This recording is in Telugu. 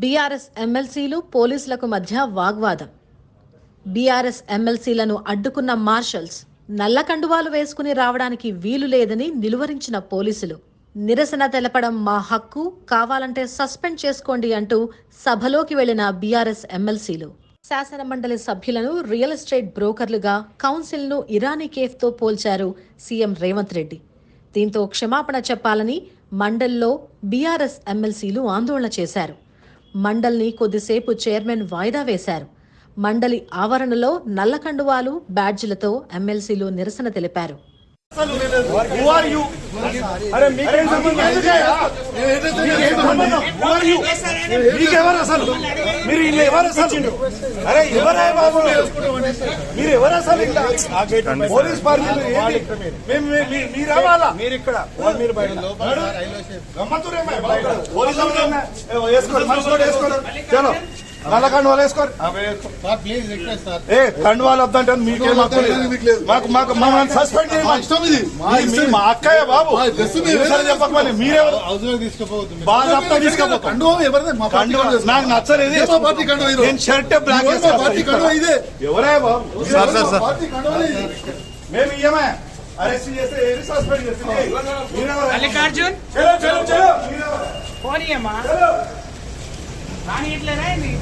బీఆర్ఎస్ ఎమ్మెల్సీలు పోలీసులకు మధ్య వాగ్వాదం. బీఆర్ఎస్ ఎమ్మెల్సీలను అడ్డుకున్న మార్షల్స్ నల్ల కండువాలు వేసుకుని రావడానికి వీలు లేదని నిలువరించిన పోలీసులు. నిరసన తెలపడం మా హక్కు కావాలంటే సస్పెండ్ చేసుకోండి అంటూ సభలోకి వెళ్ళిన బీఆర్ఎస్ ఎమ్మెల్సీలు. శాసన మండలి సభ్యులను రియల్ ఎస్టేట్ బ్రోకర్లుగా కౌన్సిల్ను ఇరానీ కేఫ్తో పోల్చారు సీఎం రేవంత్ రెడ్డి. దీంతో క్షమాపణ చెప్పాలని మండల్లో బీఆర్ఎస్ ఎమ్మెల్సీలు ఆందోళన చేశారు. మండల్ని కొద్దిసేపు చైర్మన్ వాయిదా వేశారు. మండలి ఆవరణలో నల్ల కండువాలు బ్యాడ్జీలతో ఎమ్మెల్సీలు నిరసన తెలిపారు. అరే మీకేం సంబంధం? మీకెవరు అసలు? మీరు ఎవరు అసలు? అరే ఎవరే బాబు? మీరు ఎవరు అసలు? పోలీస్ మీ- మీరు రావాలా? మీరు ఇక్కడ మీరు బయట వేసుకోండి. చలో. నల్ల కండువాలు వేసుకోండి సార్ ప్లీజ్ రిక్వెస్ట్ సార్. ఏ కండువాలు వద్దంటే మీకేం. మీకు. మాకు మాకు మమ్మల్ని సస్పెండ్ మా అక్కయ్య బాబు. చెప్పకపోతే మీరు. బాగా నాకు నచ్చలేదు. నేను షర్ట్ బ్లాక్ ఎవరే బాబు? Sir sir sir. మేము ఇయ్యమే అరెస్ట్ చేస్తే ఏది సస్పెండ్ చేస్తే? మల్లికార్జున్? చలో చలో. सांगितलं नाही मी.